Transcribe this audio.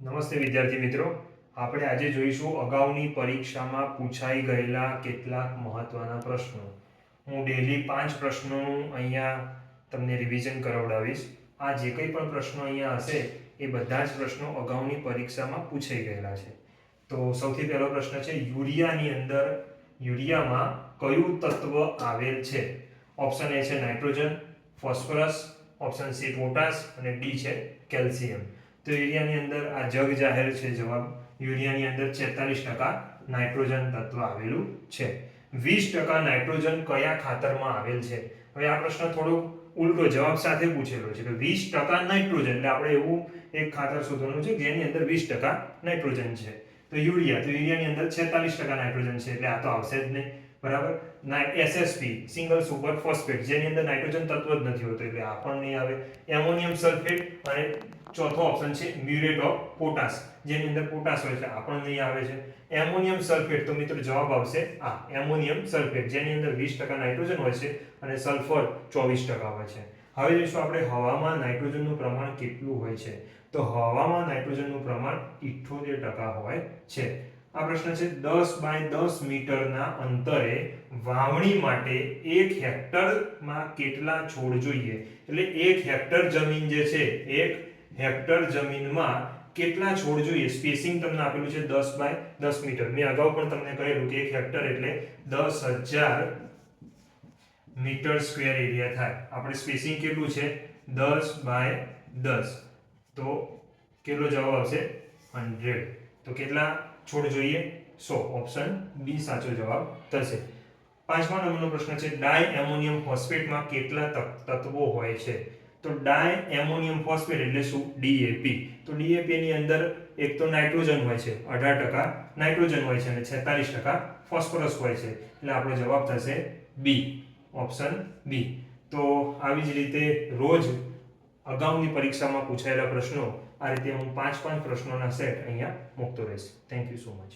નમસ્તે વિદ્યાર્થી મિત્રો. આપણે આજે જોઈશું અગાઉની પરીક્ષામાં પૂછાઈ ગયેલા કેટલાક મહત્વના પ્રશ્નો. હું ડેલી પાંચ પ્રશ્નોનું અહીંયા તમને રિવિઝન કરાવડાવીશ. આ જે કંઈ પણ પ્રશ્નો અહીંયા હશે, એ બધા જ પ્રશ્નો અગાઉની પરીક્ષામાં પૂછાઈ ગયેલા છે. તો સૌથી પહેલો પ્રશ્ન છે, યુરિયાની અંદર, યુરિયામાં કયું તત્વ આવેલ છે? ઓપ્શન એ છે nitrogen, phosphorus, option C potash, અને ડી છે કેલ્શિયમ. તો યુરિયાની અંદર આ જગ જાહેર છે, જવાબ યુરિયાની અંદર છેતાલીસ ટકા નાઇટ્રોજન તત્વ આવેલું છે. વીસ ટકા નાઇટ્રોજન કયા ખાતરમાં આવેલ છે? હવે આ પ્રશ્ન થોડો ઉલટો જવાબ સાથે પૂછેલો છે કે વીસ ટકા નાઇટ્રોજન, એટલે આપણે એવું એક ખાતર શોધવાનું છે જેની અંદર વીસ ટકા નાઇટ્રોજન છે. તો યુરિયા, તો યુરિયાની અંદર છેતાલીસ ટકા નાઇટ્રોજન છે, એટલે આ તો આવશે જ નહીં. બરાબર? ના એસએસપી સિંગલ સુપર ફોસ્ફેટ જેની અંદર નાઇટ્રોજન તત્વ જ નથી હોતો, એટલે આ પણ નહીં આવે. એમોનિયમ સલ્ફેટ અને ચોથો ઓપ્શન છે મ્યુરેટ ઓફ પોટાશ જેની અંદર પોટાશ હોય છે, આ પણ નહીં આવે છે. એમોનિયમ સલ્ફેટ તો મિત્રો જવાબ આવશે આ એમોનિયમ સલ્ફેટ જેની અંદર વીસ ટકા નાઇટ્રોજન હોય છે અને સલ્ફર ચોવીસ ટકા હોય છે. હવે જોઈશું આપણે હવામાં નાઇટ્રોજનનું પ્રમાણ કેટલું હોય છે. તો હવામાં નાઇટ્રોજનનું પ્રમાણ ઇઠ્ઠોતેર ટકા હોય છે. આ પ્રશ્ન છે દસ બાય દસ મીટરના અંતરે વાવણી માટે એક હેક્ટરમાં કેટલા છોડ જોઈએ? એટલે એક હેક્ટર જમીન જે છે, એક હેક્ટર જમીનમાં કેટલા છોડ જોઈએ? સ્પેસિંગ તમને આપેલું છે દસ બાય દસ મીટર. મેં અગાઉ પણ તમને કહેલું કે એક હેક્ટર એટલે દસ હજાર મીટર સ્ક્વેર એરિયા થાય. આપણે સ્પેસિંગ કેટલું છે? દસ બાય દસ. તો કેટલો જવાબ આવશે? હંડ્રેડ. તો કેટલા છોડ જોઈએ. સો ઓપ્શન બી સાચો જવાબ થશે. પાંચમા નંબરનો પ્રશ્ન છે, ડાય એમોનિયમ ફોસ્ફેટમાં કેટલા તત- તત્વો હોય છે? તો ડાય એમોનિયમ ફોસ્ફેટ એટલે શું? ડીએપી તો ડીએપી ની અંદર એક તો નાઇટ્રોજન હોય છે, અઢાર ટકા નાઇટ્રોજન હોય છે અને છેતાલીસ ટકા ફોસ્ફરસ હોય છે. એટલે આપણો જવાબ થશે બી ઓપ્શન બી તો આવી જ રીતે રોજ અગાઉની પરીક્ષામાં પૂછાયેલા પ્રશ્નો આ રીતે હું પાંચ પાંચ પ્રશ્નોના સેટ અહીંયા મૂકતો રહીશ. Thank you so much